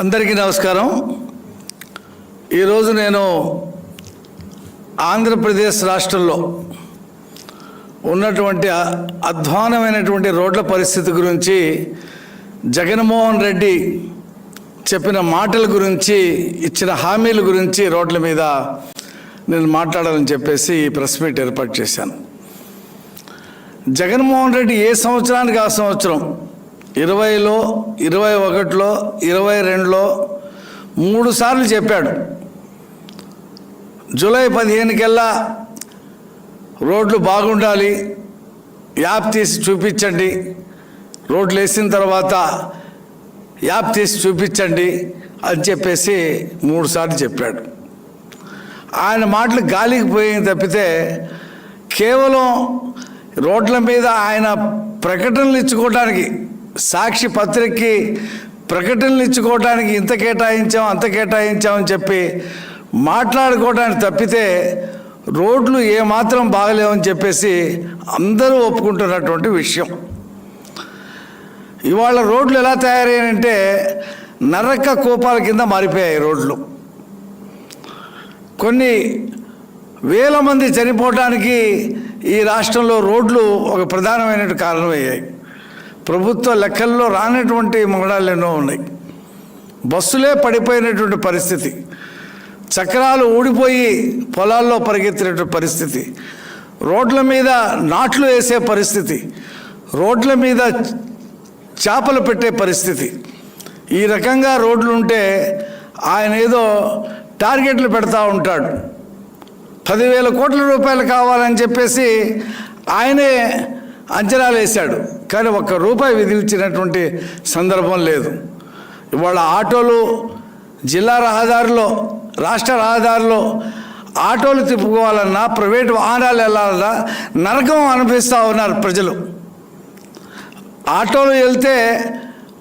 అందరికీ నమస్కారం. ఈరోజు నేను ఆంధ్రప్రదేశ్ రాష్ట్రంలో ఉన్నటువంటి అధ్వానమైనటువంటి రోడ్ల పరిస్థితి గురించి జగన్మోహన్ రెడ్డి చెప్పిన మాటల గురించి ఇచ్చిన హామీల గురించి రోడ్ల మీద నేను మాట్లాడాలని చెప్పేసి ఈ ప్రెస్ మీట్ ఏర్పాటు చేశాను. జగన్మోహన్ రెడ్డి ఏ సంవత్సరానికి ఆ సంవత్సరం? ఇరవైలో ఇరవై ఒకటిలో ఇరవై రెండులో మూడు సార్లు చెప్పాడు. జూలై పదిహేనుకెల్లా రోడ్లు బాగుండాలి యాప్ తీసి చూపించండి. రోడ్లు వేసిన తర్వాత యాప్ తీసి చూపించండి అని చెప్పేసి మూడు సార్లు చెప్పాడు. ఆయన మాటలు గాలికి పోయింది తప్పితే కేవలం రోడ్ల మీద ఆయన ప్రకటనలు ఇచ్చుకోవడానికి సాక్షి పత్రికకి ప్రకటనలు ఇచ్చుకోవడానికి ఇంత కేటాయించాం అంత కేటాయించామని చెప్పి మాట్లాడుకోవడానికి తప్పితే రోడ్లు ఏమాత్రం బాగలేవని చెప్పేసి అందరూ ఒప్పుకుంటున్నటువంటి విషయం. ఇవాళ రోడ్లు ఎలా తయారయ్యాయంటే నరక కోపాల కింద మారిపోయాయి రోడ్లు. కొన్ని వేల మంది చనిపోవటానికి ఈ రాష్ట్రంలో రోడ్లు ఒక ప్రధానమైనటువంటి కారణమయ్యాయి. ప్రభుత్వ లెక్కల్లో రానటువంటి మొగడాలు ఎన్నో ఉన్నాయి. బస్సులే పడిపోయినటువంటి పరిస్థితి. చక్రాలు ఊడిపోయి పొలాల్లో పరిగెత్తినటువంటి పరిస్థితి. రోడ్ల మీద నాట్లు వేసే పరిస్థితి. రోడ్ల మీద చేపలు పెట్టే పరిస్థితి. ఈ రకంగా రోడ్లు ఉంటే ఆయన ఏదో టార్గెట్లు పెడతా ఉంటాడు. పదివేల కోట్ల రూపాయలు కావాలని చెప్పేసి ఆయనే అంచనాలు వేశాడు. కానీ ఒక్క రూపాయి విధించినటువంటి సందర్భం లేదు. ఇవాళ ఆటోలు జిల్లా రహదారిలో రాష్ట్ర రహదారిలో ఆటోలు తిప్పుకోవాలన్నా ప్రైవేట్ వాహనాలు వెళ్ళాలన్నా నరకం అనిపిస్తూ ఉన్నారు ప్రజలు. ఆటోలు వెళ్తే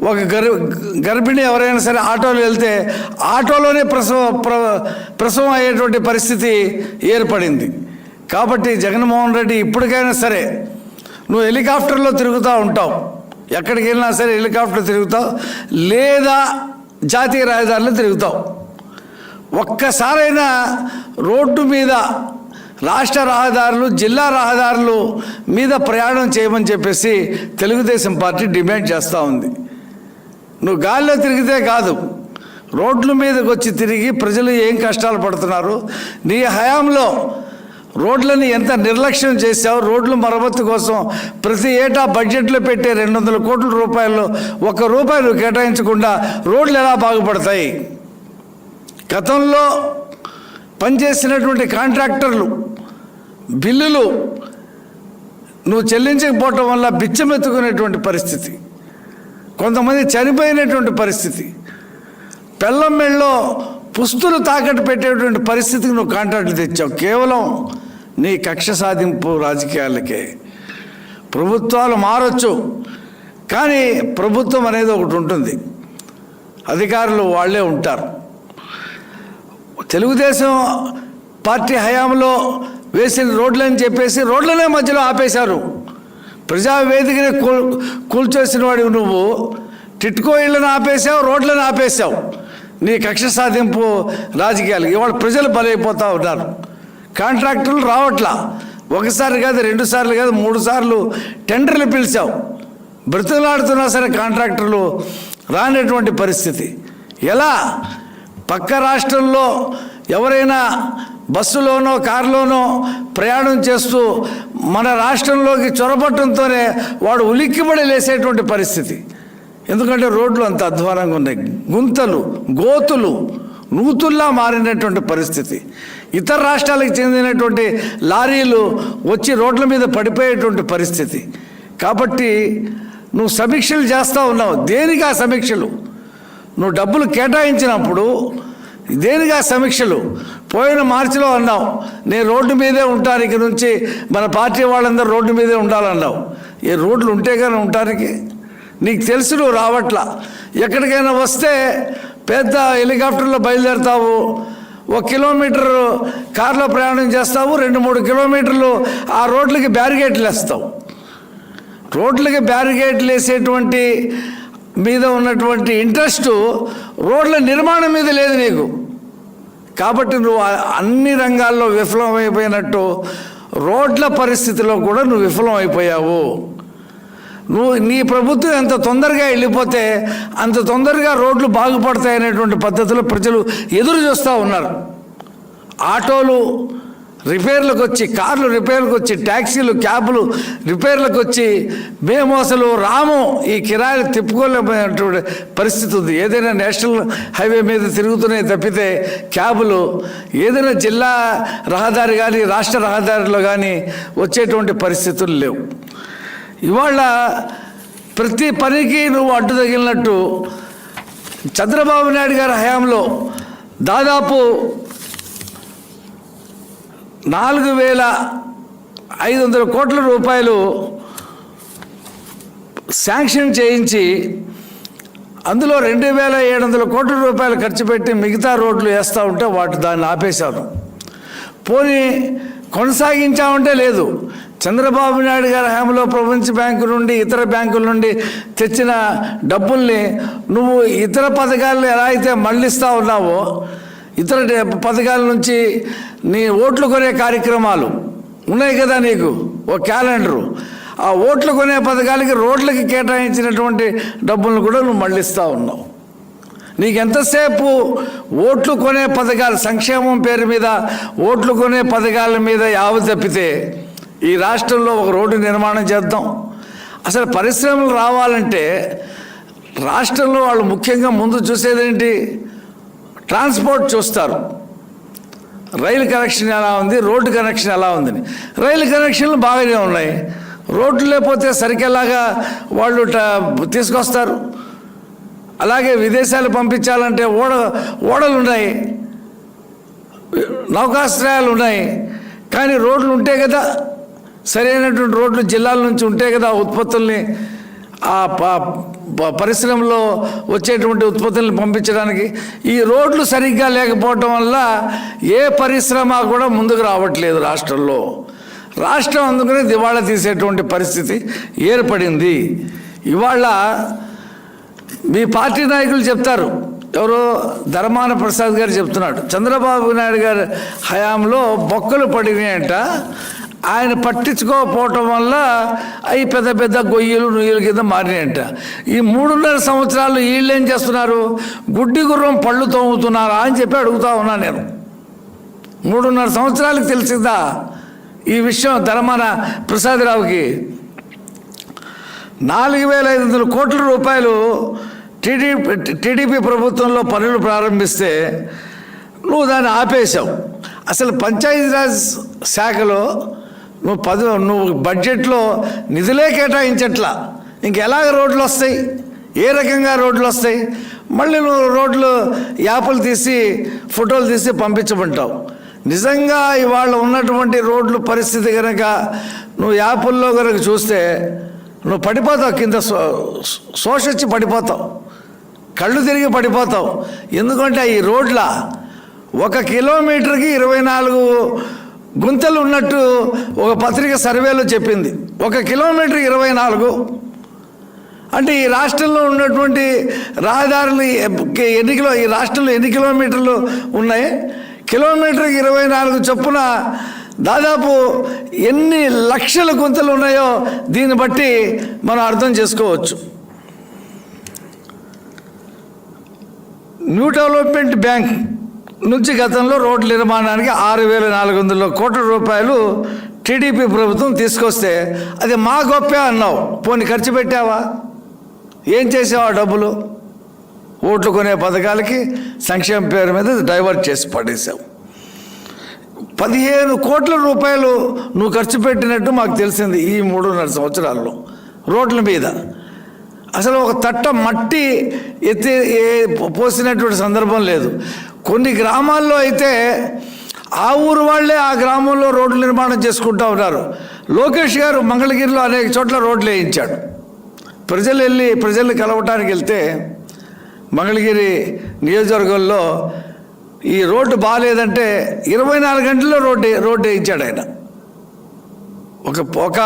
ఒక గర్ గర్భిణి ఎవరైనా సరే ఆటోలో వెళ్తే ఆటోలోనే ప్రసవ ప్ర ప్రసవం అయ్యేటువంటి పరిస్థితి ఏర్పడింది. కాబట్టి జగన్మోహన్ రెడ్డి ఇప్పటికైనా సరే నువ్వు హెలికాప్టర్లో తిరుగుతూ ఉంటావు. ఎక్కడికి వెళ్ళినా సరే హెలికాప్టర్ తిరుగుతావు. లేదా జాతీయ రాజధానిలో తిరుగుతావు. ఒక్కసారైనా రోడ్డు మీద రాష్ట్ర రహదారులు జిల్లా రహదారులు మీద ప్రయాణం చేయమని చెప్పేసి తెలుగుదేశం పార్టీ డిమాండ్ చేస్తూ ఉంది. నువ్వు గాల్లో తిరిగితే కాదు రోడ్ల మీదకి వచ్చి తిరిగి ప్రజలు ఏం కష్టాలు పడుతున్నారు? నీ హయాంలో రోడ్లని ఎంత నిర్లక్ష్యం చేశావు? రోడ్లు మరమ్మతు కోసం ప్రతి ఏటా బడ్జెట్లో పెట్టే రెండు వందల కోట్ల రూపాయలు ఒక్క రూపాయలు కేటాయించకుండా రోడ్లు ఎలా బాగుపడతాయి? గతంలో పనిచేసినటువంటి కాంట్రాక్టర్లు బిల్లులు నువ్వు చెల్లించకపోవటం వల్ల బిచ్చమెత్తుకునేటువంటి పరిస్థితి. కొంతమంది చనిపోయినటువంటి పరిస్థితి. పెళ్ళం మెళ్ళలో పుస్తులు తాకట్టు పెట్టేటువంటి పరిస్థితికి నువ్వు కాంట్రాక్ట్లు తెచ్చావు. కేవలం నీ కక్ష సాధింపు రాజకీయాలకే. ప్రభుత్వాలు మారొచ్చు కానీ ప్రభుత్వం అనేది ఒకటి ఉంటుంది. అధికారులు వాళ్ళే ఉంటారు. తెలుగుదేశం పార్టీ హయాంలో వేసిన రోడ్లని చెప్పేసి రోడ్లనే మధ్యలో ఆపేశారు. ప్రజావేదికని కూల్ కూల్చేసిన వాడివి నువ్వు. టిట్కో ఇళ్ళని ఆపేశావు రోడ్లను ఆపేశావు. నీ కక్ష సాధింపు రాజకీయాలు ఇవాళ ప్రజలు బలైపోతూ ఉన్నారు. కాంట్రాక్టర్లు రావట్లా. ఒకసారి కాదు రెండు సార్లు కాదు మూడు సార్లు టెండర్లు పిలిచావు బ్రతులాడుతున్నా సరే కాంట్రాక్టర్లు రానటువంటి పరిస్థితి. ఎలా? పక్క రాష్ట్రంలో ఎవరైనా బస్సులోనో కారులోనో ప్రయాణం చేస్తూ మన రాష్ట్రంలోకి చొరబట్టంతోనే వాడు ఉలిక్కిపడి లేసేటువంటి పరిస్థితి. ఎందుకంటే రోడ్లు అంత అధ్వానంగా ఉన్నాయి. గుంతలు గోతులు నూతుల్లా మారినటువంటి పరిస్థితి. ఇతర రాష్ట్రాలకు చెందినటువంటి లారీలు వచ్చి రోడ్ల మీద పడిపోయేటువంటి పరిస్థితి. కాబట్టి నువ్వు సమీక్షలు చేస్తూ ఉన్నావు. దేనికి ఆ సమీక్షలు? నువ్వు డబ్బులు కేటాయించినప్పుడు దేనికి ఆ సమీక్షలు? పోయిన మార్చిలో అన్నావు నేను రోడ్డు మీదే ఉంటానికి నుంచి మన పార్టీ వాళ్ళందరూ రోడ్డు మీదే ఉండాలన్నావు. ఏ రోడ్లు ఉంటే కానీ ఉండటానికి. నీకు తెలుసు నువ్వు రావట్లా. ఎక్కడికైనా వస్తే పెద్ద హెలికాప్టర్లో బయలుదేరుతావు. ఒక కిలోమీటర్ కారులో ప్రయాణం చేస్తావు. రెండు మూడు కిలోమీటర్లు ఆ రోడ్లకి బ్యారిగేట్లు వేస్తావు. రోడ్లకి బ్యారిగేట్లు వేసేటువంటి మీద ఉన్నటువంటి ఇంట్రెస్ట్ రోడ్ల నిర్మాణం మీద లేదు నీకు. కాబట్టి నువ్వు అన్ని రంగాల్లో విఫలమైపోయినట్టు రోడ్ల పరిస్థితిలో కూడా నువ్వు విఫలం అయిపోయావు నువ్వు నీ ప్రభుత్వం ఎంత తొందరగా వెళ్ళిపోతే అంత తొందరగా రోడ్లు బాగుపడతాయనేటువంటి పద్ధతిలో ప్రజలు ఎదురు చూస్తూ ఉన్నారు. ఆటోలు రిపేర్లకు వచ్చి కార్లు రిపేర్లకు వచ్చి ట్యాక్సీలు క్యాబులు రిపేర్లకు వచ్చి మేము అసలు రాము ఈ కిరాయిలు తిప్పుకోలేకపోయినటువంటి పరిస్థితి ఉంది. ఏదైనా నేషనల్ హైవే మీద తిరుగుతున్నాయి తప్పితే క్యాబులు ఏదైనా జిల్లా రహదారి కానీ రాష్ట్ర రహదారిలో కానీ వచ్చేటువంటి పరిస్థితులు లేవు. ఇవాళ ప్రతి పనికి నువ్వు అడ్డు తగిలినట్టు చంద్రబాబు నాయుడు గారి హయాంలో దాదాపు నాలుగు వేల ఐదు వందల కోట్ల రూపాయలు శాంక్షన్ చేయించి అందులో రెండు వేల ఏడు వందల కోట్ల రూపాయలు ఖర్చు పెట్టి మిగతా రోడ్లు వేస్తూ ఉంటే వాటి దాన్ని ఆపేశారు. పోనీ కొనసాగించామంటే లేదు. చంద్రబాబు నాయుడు గారి హయాంలో ప్రపంచ బ్యాంకు నుండి ఇతర బ్యాంకుల నుండి తెచ్చిన డబ్బుల్ని నువ్వు ఇతర పథకాలను ఎలా అయితే మళ్ళిస్తూ ఉన్నావో ఇతర పథకాల నుంచి నీ ఓట్లు కొనే కార్యక్రమాలు ఉన్నాయి కదా నీకు? ఓ క్యాలెండరు. ఆ ఓట్లు కొనే పథకాలకి రోడ్లకి కేటాయించినటువంటి డబ్బులను కూడా నువ్వు మళ్ళిస్తూ ఉన్నావు. నీకు ఎంతసేపు ఓట్లు కొనే పథకాలు సంక్షేమం పేరు మీద ఓట్లు కొనే పథకాల మీద యావ తప్పితే ఈ రాష్ట్రంలో ఒక రోడ్డు నిర్మాణం చేద్దాం. అసలు పరిశ్రమలు రావాలంటే రాష్ట్రంలో వాళ్ళు ముఖ్యంగా ముందు చూసేదేంటి ట్రాన్స్పోర్ట్ చూస్తారు. రైలు కనెక్షన్ ఎలా ఉంది? రోడ్డు కనెక్షన్ ఎలా ఉందని రైలు కనెక్షన్లు బాగానే ఉన్నాయి. రోడ్లు లేకపోతే సరికెలాగా వాళ్ళు తీసుకొస్తారు. అలాగే విదేశాలు పంపించాలంటే ఓడ ఓడలు ఉన్నాయి నౌకాశ్రయాలు ఉన్నాయి కానీ రోడ్లు ఉంటే కదా సరైనటువంటి రోడ్లు జిల్లాల నుంచి ఉంటే కదా ఉత్పత్తుల్ని. ఆ ప- పరిశ్రమలో వచ్చేటువంటి ఉత్పత్తులను పంపించడానికి. ఈ రోడ్లు సరిగ్గా లేకపోవటం వల్ల ఏ పరిశ్రమ కూడా ముందుకు రావట్లేదు రాష్ట్రంలో. రాష్ట్రం అందుకని దివాళా తీసేటువంటి పరిస్థితి ఏర్పడింది. ఇవాళ మీ పార్టీ నాయకులు చెప్తారు. ఎవరో ధర్మాన ప్రసాద్ గారు చెప్తున్నాడు. చంద్రబాబు నాయుడు గారి హయాంలో బొక్కలు పడినాయంట. ఆయన పట్టించుకోకపోవటం వల్ల అవి పెద్ద పెద్ద గొయ్యలు నుయ్యల కింద మారినాయంట. ఈ మూడున్నర సంవత్సరాలు వీళ్ళు ఏం చేస్తున్నారు? గుడ్డి గుర్రం పళ్ళు తోముతున్నారా అని చెప్పి అడుగుతా ఉన్నా నేను. మూడున్నర సంవత్సరాలకు తెలిసిందా ఈ విషయం ధర్మాన ప్రసాదరావుకి? నాలుగు వేల ఐదు వందల కోట్ల రూపాయలు టీడీపీ టీడీపీ ప్రభుత్వంలో పనులు ప్రారంభిస్తే నువ్వు దాన్ని ఆపేశావు. అసలు పంచాయతీరాజ్ శాఖలో నువ్వు పది నువ్వు బడ్జెట్లో నిధులే కేటాయించట్లా. ఇంకెలాగ రోడ్లు వస్తాయి? ఏ రకంగా రోడ్లు వస్తాయి? మళ్ళీ నువ్వు రోడ్లు యాప్లు తీసి ఫోటోలు తీసి పంపించమంటావు. నిజంగా ఇవాళ ఉన్నటువంటి రోడ్లు పరిస్థితి కనుక నువ్వు యాపుల్లో కనుక చూస్తే నువ్వు పడిపోతావు కింద సో పడిపోతావు. కళ్ళు తిరిగి పడిపోతావు. ఎందుకంటే ఈ రోడ్ల ఒక కిలోమీటర్కి ఇరవై నాలుగు గుంతలు ఉన్నట్టు ఒక పత్రిక సర్వేలో చెప్పింది. ఒక కిలోమీటర్ ఇరవై నాలుగు. అంటే ఈ రాష్ట్రంలో ఉన్నటువంటి రహదారులు ఎన్ని కిలో ఈ రాష్ట్రంలో ఎన్ని కిలోమీటర్లు ఉన్నాయి? కిలోమీటర్కి ఇరవై నాలుగు చొప్పున దాదాపు ఎన్ని లక్షల గుంతలు ఉన్నాయో దీన్ని బట్టి మనం అర్థం చేసుకోవచ్చు. న్యూ డెవలప్మెంట్ బ్యాంక్ నుంచి గతంలో రోడ్ల నిర్మాణానికి ఆరు వేల నాలుగు వందల కోట్ల రూపాయలు టీడీపీ ప్రభుత్వం తీసుకొస్తే అది మా గొప్పే అన్నావు. పోనీ ఖర్చు పెట్టావా? ఏం చేసావా డబ్బులు? ఓట్లు కొనే పథకాలకి సంక్షేమ పేరు మీద డైవర్ట్ చేసి పడేసావు పదిహేను కోట్ల రూపాయలు నువ్వు ఖర్చు పెట్టినట్టు మాకు తెలిసింది ఈ మూడున్నర సంవత్సరాల్లో రోడ్ల మీద. అసలు ఒక తట్ట మట్టి ఎత్తి పోసినటువంటి సందర్భం లేదు. కొన్ని గ్రామాల్లో అయితే ఆ ఊరు వాళ్ళే ఆ గ్రామంలో రోడ్లు నిర్మాణం చేసుకుంటూ ఉన్నారు. లోకేష్ గారు మంగళగిరిలో అనేక చోట్ల రోడ్లు వేయించాడు. ప్రజలు వెళ్ళి ప్రజల్ని కలవటానికి వెళ్తే మంగళగిరి నియోజకవర్గంలో ఈ రోడ్డు బాగాలేదంటే ఇరవై నాలుగు గంటల్లో రోడ్డు రోడ్డు వేయించాడు ఆయన. ఒక ఒక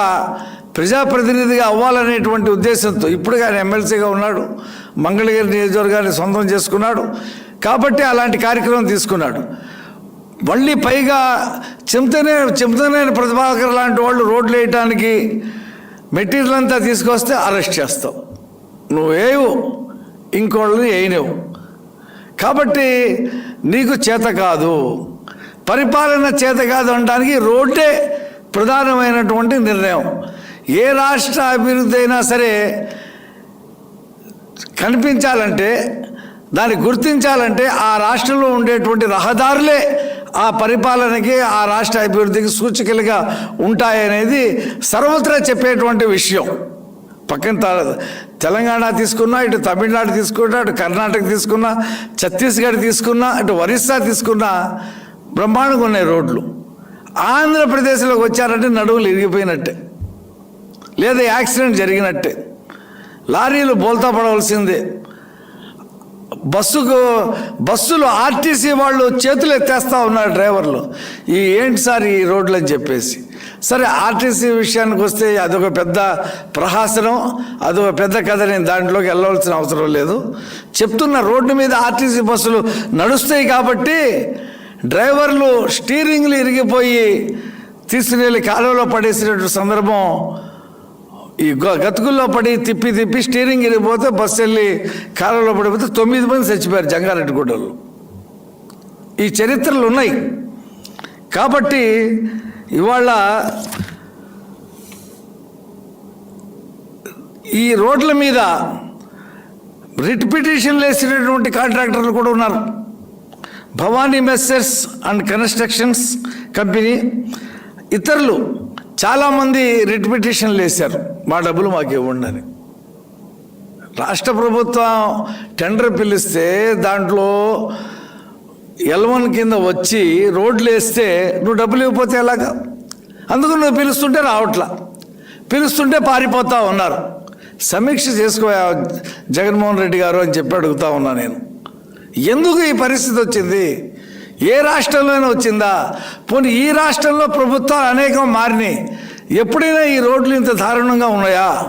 ప్రజాప్రతినిధిగా అవ్వాలనేటువంటి ఉద్దేశంతో ఇప్పుడు కానీ ఎమ్మెల్సీగా ఉన్నాడు మంగళగిరి నియోజకవర్గాన్ని సొంతం చేసుకున్నాడు కాబట్టి అలాంటి కార్యక్రమం తీసుకున్నాడు. మళ్ళీ పైగా చెంతనే చెంతనేని ప్రతిభాకర్ లాంటి వాళ్ళు రోడ్లు వేయటానికి మెటీరియల్ అంతా తీసుకొస్తే అరెస్ట్ చేస్తావు. నువ్వు వేయవు ఇంకోళ్ళని వేయలేవు కాబట్టి నీకు చేత కాదు పరిపాలన చేత కాదు అనడానికి రోడ్డే ప్రధానమైనటువంటి నిర్ణయం. ఏ రాష్ట్ర అభివృద్ధి అయినా సరే కనిపించాలంటే దాన్ని గుర్తించాలంటే ఆ రాష్ట్రంలో ఉండేటువంటి రహదారులే ఆ పరిపాలనకి ఆ రాష్ట్ర అభివృద్ధికి సూచికలుగా ఉంటాయనేది సర్వత్రా చెప్పేటువంటి విషయం. పక్కన తెలంగాణ తీసుకున్నా ఇటు తమిళనాడు తీసుకున్నా ఇటు కర్ణాటక తీసుకున్నా ఛత్తీస్గఢ్ తీసుకున్నా ఇటు ఒరిస్సా తీసుకున్నా బ్రహ్మాండంగా ఉన్నాయి రోడ్లు. ఆంధ్రప్రదేశ్లోకి వచ్చారంటే నడువులు ఇరిగిపోయినట్టే. లేదా యాక్సిడెంట్ జరిగినట్టే. లారీలు బోల్తా పడవలసిందే. బస్సుకు బస్సులు ఆర్టీసీ వాళ్ళు చేతులు ఎత్తేస్తా ఉన్నారు డ్రైవర్లు. ఈ ఏంటి సార్ ఈ రోడ్లు అని చెప్పేసి. సరే ఆర్టీసీ విషయానికి వస్తే అదొక పెద్ద ప్రహాసనం అదొక పెద్ద కథ నేను దాంట్లోకి వెళ్ళవలసిన అవసరం లేదు. చెప్తున్న రోడ్డు మీద ఆర్టీసీ బస్సులు నడుస్తాయి కాబట్టి డ్రైవర్లు స్టీరింగ్లు ఇరిగిపోయి తీసుకుని వెళ్ళి కాలువలో పడేసినటువంటి సందర్భం ఈ గ- గతుకుల్లో పడి తిప్పి తిప్పి స్టీరింగ్ ఇరిగిపోతే బస్సు వెళ్ళి కాలంలో పడిపోతే తొమ్మిది మంది చచ్చిపోయారు జంగారెడ్డిగూడలో ఈ చరిత్రలు ఉన్నాయి. కాబట్టి ఇవాళ ఈ రోడ్ల మీద రిట్ పిటిషన్లు వేసినటువంటి కాంట్రాక్టర్లు కూడా ఉన్నారు. Bhavani messrs and constructions company ఇతరులు చాలామంది రిట్ పిటిషన్లు వేశారు. మా డబ్బులు మాకు ఇవ్వండి అని రాష్ట్ర ప్రభుత్వం టెండర్ పిలిస్తే దాంట్లో ఎల్వన్ కింద వచ్చి రోడ్లు వేస్తే నువ్వు డబ్బులు ఇవ్వకపోతే ఎలాగా? అందుకు నువ్వు పిలుస్తుంటే రావట్లా. పిలుస్తుంటే పారిపోతా ఉన్నారు. సమీక్ష చేసుకో జగన్మోహన్ రెడ్డి గారు అని చెప్పి అడుగుతా ఉన్నా నేను. ఎందుకు ఈ పరిస్థితి వచ్చింది? ఏ రాష్ట్రంలోనే వచ్చిందా? పోనీ ఈ రాష్ట్రంలో ప్రభుత్వాలు అనేకం మారినాయి. ఎప్పుడైనా ఈ రోడ్లు ఇంత దారుణంగా ఉన్నాయా?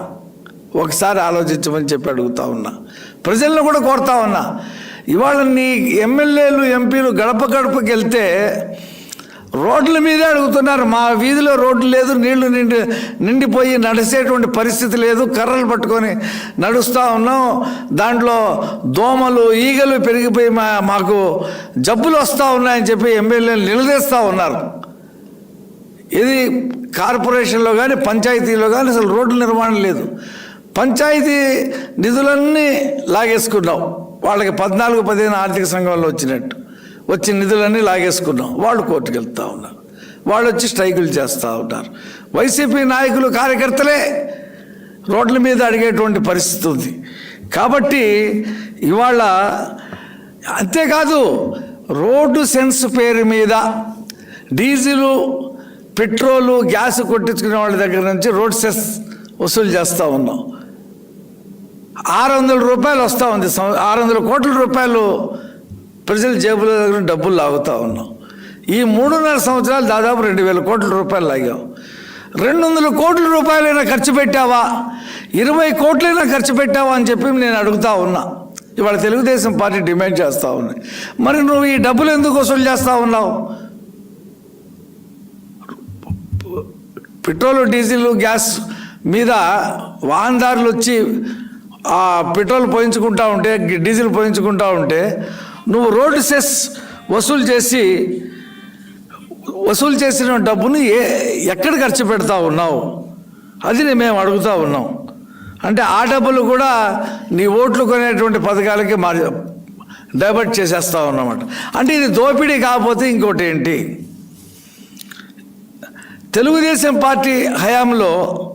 ఒకసారి ఆలోచించమని చెప్పి అడుగుతా ఉన్నా. ప్రజలను కూడా కోరుతా ఉన్నా. ఇవాళ నీ ఎమ్మెల్యేలు ఎంపీలు గడప గడపకి వెళ్తే రోడ్ల మీదే అడుగుతున్నారు. మా వీధిలో రోడ్లు లేదు నీళ్ళు నిండి నిండిపోయి నడిచేటువంటి పరిస్థితి లేదు. కర్రలు పట్టుకొని నడుస్తూ ఉన్నాం. దాంట్లో దోమలు ఈగలు పెరిగిపోయి మా మాకు జబ్బులు వస్తూ ఉన్నాయని చెప్పి ఎమ్మెల్యేలు నిలదీస్తూ ఉన్నారు. ఇది కార్పొరేషన్లో కానీ పంచాయతీలో కానీ అసలు రోడ్ల నిర్మాణం లేదు. పంచాయతీ నిధులన్నీ లాగేసుకున్నాం. వాళ్ళకి పద్నాలుగు పదిహేను ఆర్థిక సంఘంలో వచ్చినట్టు. వచ్చిన నిధులన్నీ లాగేసుకున్నాం. వాళ్ళు కోర్టుకు వెళ్తూ ఉన్నారు. వాళ్ళు వచ్చి స్ట్రైకులు చేస్తూ ఉన్నారు. వైసీపీ నాయకులు కార్యకర్తలే రోడ్ల మీద అడిగేటువంటి పరిస్థితి ఉంది. కాబట్టి ఇవాళ అంతేకాదు రోడ్డు సెన్స్ పేరు మీద డీజిలు పెట్రోలు గ్యాస్ కొట్టించుకునే వాళ్ళ దగ్గర నుంచి రోడ్ సెన్స్ వసూలు చేస్తూ ఉన్నాం. ఆరు వందల రూపాయలు వస్తూ ఉంది. ఆరు వందల కోట్ల రూపాయలు ప్రజల జేబుల దగ్గర డబ్బులు లాగుతూ ఉన్నాం. ఈ మూడున్నర సంవత్సరాలు దాదాపు రెండు వేల కోట్ల రూపాయలు లాగాం. రెండు వందల కోట్ల రూపాయలైనా ఖర్చు పెట్టావా? ఇరవై కోట్లైనా ఖర్చు పెట్టావా అని చెప్పి నేను అడుగుతా ఉన్నా. ఇవాళ తెలుగుదేశం పార్టీ డిమాండ్ చేస్తూ ఉంది. మరి నువ్వు ఈ డబ్బులు ఎందుకు వసూలు చేస్తూ ఉన్నావు? పెట్రోల్ డీజిల్ గ్యాస్ మీద వాహనదారులు వచ్చి ఆ పెట్రోల్ పోయించుకుంటా ఉంటే డీజిల్ పోయించుకుంటా ఉంటే నువ్వు రోడ్డు సెస్ వసూలు చేసి వసూలు చేసిన డబ్బును ఏ ఎక్కడ ఖర్చు పెడతా ఉన్నావు? అది మేము అడుగుతా ఉన్నాం. అంటే ఆ డబ్బులు కూడా నీ ఓట్లు కొనేటువంటి పథకాలకి మా డైవర్ట్ చేసేస్తా ఉన్నామాట. అంటే ఇది దోపిడీ కాకపోతే ఇంకోటి ఏంటి? తెలుగుదేశం పార్టీ హయాంలో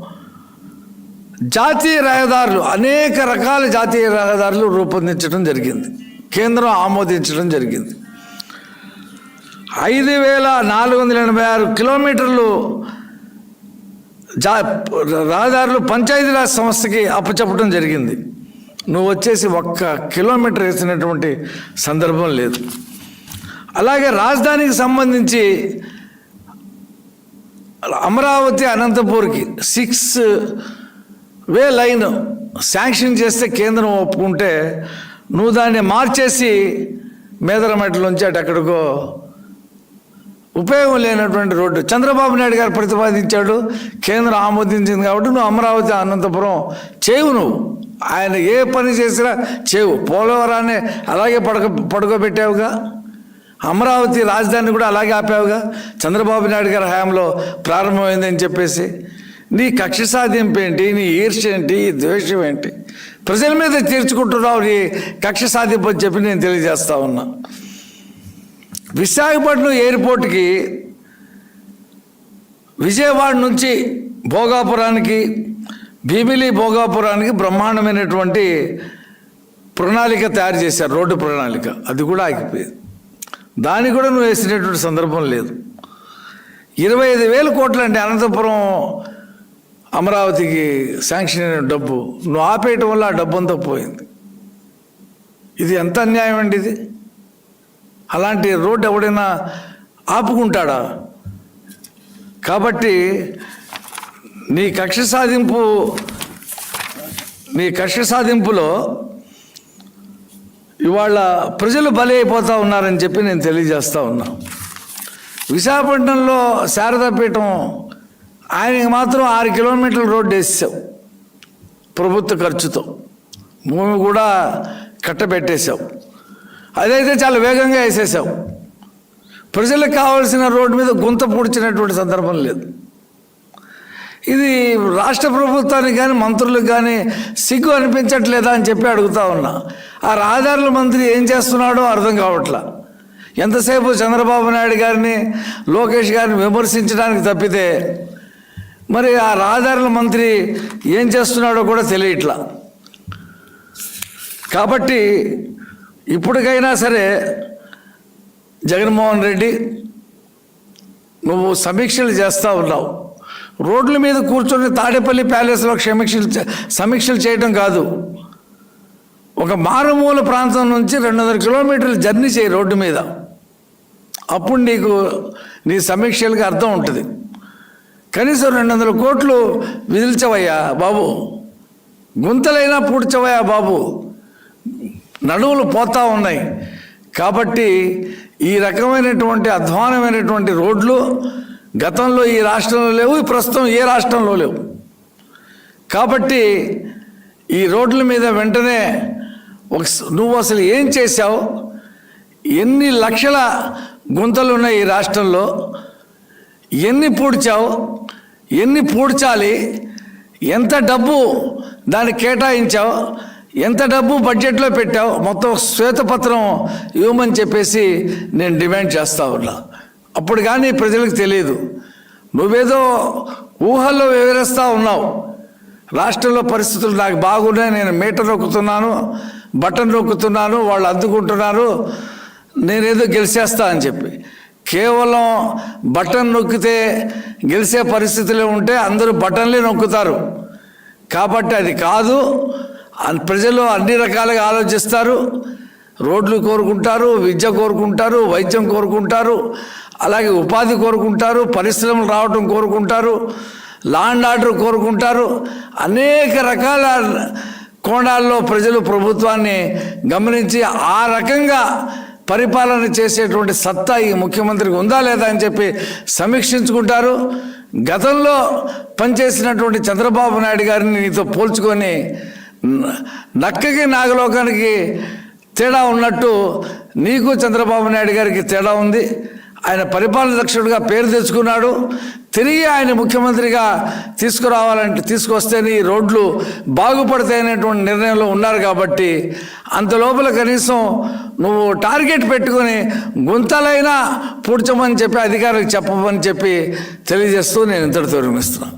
జాతీయ రహదారులు అనేక రకాల జాతీయ రహదారులు రూపొందించడం జరిగింది. కేంద్రం ఆమోదించడం జరిగింది. ఐదు వేల నాలుగు వందల ఎనభై ఆరు కిలోమీటర్లు జా రహదారులు పంచాయతీరాజ్ సంస్థకి అప్పచెప్పడం జరిగింది. నువ్వు వచ్చేసి ఒక్క కిలోమీటర్ వేసినటువంటి సందర్భం లేదు. అలాగే రాజధానికి సంబంధించి అమరావతి అనంతపూర్కి సిక్స్ వే లైన్ శాంక్షన్ చేస్తే కేంద్రం ఒప్పుకుంటే నువ్వు దాన్ని మార్చేసి మేదరమట్లోంచి నుంచి అటు ఎక్కడికో ఉపయోగం లేనటువంటి రోడ్డు. చంద్రబాబు నాయుడు గారు ప్రతిపాదించాడు కేంద్రం ఆమోదించింది కాబట్టి నువ్వు అమరావతి అనంతపురం చేవు నువ్వు. ఆయన ఏ పని చేసినా చేవు. పోలవరాన్ని అలాగే పడక పడుకోబెట్టావుగా. అమరావతి రాజధాని కూడా అలాగే ఆపావుగా. చంద్రబాబు నాయుడు గారి హయాంలో ప్రారంభమైందని చెప్పేసి. నీ కక్ష సాధింపు ఏంటి? నీ ఈర్ష్య ఏంటి? ద్వేషం ఏంటి? ప్రజల మీద తీర్చుకుంటున్నావు నీ కక్ష సాధింపని చెప్పి నేను తెలియజేస్తా ఉన్నా. విశాఖపట్నం ఎయిర్పోర్ట్కి విజయవాడ నుంచి భోగాపురానికి భీమిలి భోగాపురానికి బ్రహ్మాండమైనటువంటి ప్రణాళిక తయారు చేశారు రోడ్డు ప్రణాళిక. అది కూడా ఆగిపోయింది. దాన్ని కూడా నువ్వు వేసినటువంటి సందర్భం లేదు. ఇరవై ఐదు వేల కోట్లు అంటే అనంతపురం అమరావతికి శాంక్షన్ అయిన డబ్బు నువ్వు ఆపేయటం వల్ల ఆ డబ్బు అంతా పోయింది. ఇది ఎంత అన్యాయం అండి ఇది? అలాంటి రోడ్డు ఎవడైనా ఆపుకుంటాడా? కాబట్టి నీ కక్ష సాధింపు నీ కక్ష సాధింపులో ఇవాళ ప్రజలు బలి అయిపోతూ ఉన్నారని చెప్పి నేను తెలియజేస్తా ఉన్నా. విశాఖపట్నంలో శారదాపీఠం ఆయనకి మాత్రం ఆరు కిలోమీటర్ల రోడ్డు వేసాం. ప్రభుత్వ ఖర్చుతో. భూమి కూడా కట్టబెట్టేశాం. అదైతే చాలా వేగంగా వేసేసాం. ప్రజలకు కావాల్సిన రోడ్డు మీద గుంత పూడ్చినటువంటి సందర్భం లేదు. ఇది రాష్ట్ర ప్రభుత్వానికి కానీ మంత్రులకు కానీ సిగ్గు అనిపించట్లేదా అని చెప్పి అడుగుతా ఉన్నా. ఆ రహదారుల మంత్రి ఏం చేస్తున్నాడో అర్థం కావట్లా. ఎంతసేపు చంద్రబాబు నాయుడు గారిని లోకేష్ గారిని విమర్శించడానికి తప్పితే మరి ఆ రహదారుల మంత్రి ఏం చేస్తున్నాడో కూడా తెలియట్లా. కాబట్టి ఇప్పటికైనా సరే జగన్మోహన్ రెడ్డి నువ్వు సమీక్షలు చేస్తూ ఉన్నావు. రోడ్ల మీద కూర్చొని తాడేపల్లి ప్యాలెస్లో క్షమీక్షలు చే- సమీక్షలు చేయడం కాదు. ఒక మారుమూల ప్రాంతం నుంచి రెండు వందల కిలోమీటర్లు జర్నీ చేయి రోడ్డు మీద. అప్పుడు నీకు నీ సమీక్షలకు అర్థం ఉంటుంది. కనీసం రెండు వందల కోట్లు విదిల్చవయ్యా బాబు. గుంతలైనా పూడ్చవయ్యా బాబు. నడువులు పోతా ఉన్నాయి. కాబట్టి ఈ రకమైనటువంటి అధ్వానమైనటువంటి రోడ్లు గతంలో ఈ రాష్ట్రంలో లేవు ప్రస్తుతం ఏ రాష్ట్రంలో లేవు. కాబట్టి ఈ రోడ్ల మీద వెంటనే ఒక నువ్వు అసలు ఏం చేశావు? ఎన్ని లక్షల గుంతలు ఉన్నాయి ఈ రాష్ట్రంలో? ఎన్ని పూడ్చావు? ఎన్ని పూడ్చాలి? ఎంత డబ్బు దానికి కేటాయించావు? ఎంత డబ్బు బడ్జెట్లో పెట్టావు? మొత్తం శ్వేతపత్రం ఇవ్వమని చెప్పేసి నేను డిమాండ్ చేస్తా ఉన్నా. అప్పుడు కానీ ప్రజలకు తెలియదు. నువ్వేదో ఊహల్లో వివరిస్తూ ఉన్నావు. రాష్ట్రంలో పరిస్థితులు నాకు బాగున్నాయి నేను మీటర్ నొక్కుతున్నాను బటన్ నొక్కుతున్నాను వాళ్ళు అందుకుంటున్నారు నేనేదో గెలిచేస్తా అని చెప్పి. కేవలం బటన్ నొక్కితే గెలిచే పరిస్థితిలో ఉంటే అందరూ బటన్లే నొక్కుతారు. కాబట్టి అది కాదు. ప్రజలు అన్ని రకాలుగా ఆలోచిస్తారు. రోడ్లు కోరుకుంటారు విద్య కోరుకుంటారు వైద్యం కోరుకుంటారు అలాగే ఉపాధి కోరుకుంటారు పరిశ్రమలు రావటం కోరుకుంటారు లాండ్ ఆర్డర్ కోరుకుంటారు. అనేక రకాల కోణాల్లో ప్రజలు ప్రభుత్వాన్ని గమనించి ఆ రకంగా పరిపాలన చేసేటువంటి సత్తా ఈ ముఖ్యమంత్రికి ఉందా లేదా అని చెప్పి సమీక్షించుకుంటారు. గతంలో పనిచేసినటువంటి చంద్రబాబు నాయుడు గారిని నీతో పోల్చుకొని నక్కకి నాగలోకానికి తేడా ఉన్నట్టు నీకు చంద్రబాబు నాయుడు గారికి తేడా ఉంది. ఆయన పరిపాలన దక్షుడిగా పేరు తెచ్చుకున్నాడు. తిరిగి ఆయన ముఖ్యమంత్రిగా తీసుకురావాలంటే తీసుకొస్తేనే ఈ రోడ్లు బాగుపడతాయనేటువంటి నిర్ణయంలో ఉన్నారు కాబట్టి అంత లోపల కనీసం నువ్వు టార్గెట్ పెట్టుకొని గుంతలైనా పూడ్చమని చెప్పి అధికారులకు చెప్పమని చెప్పి తెలియజేస్తూ నేను ఇంతటితో విరమిస్తున్నాను.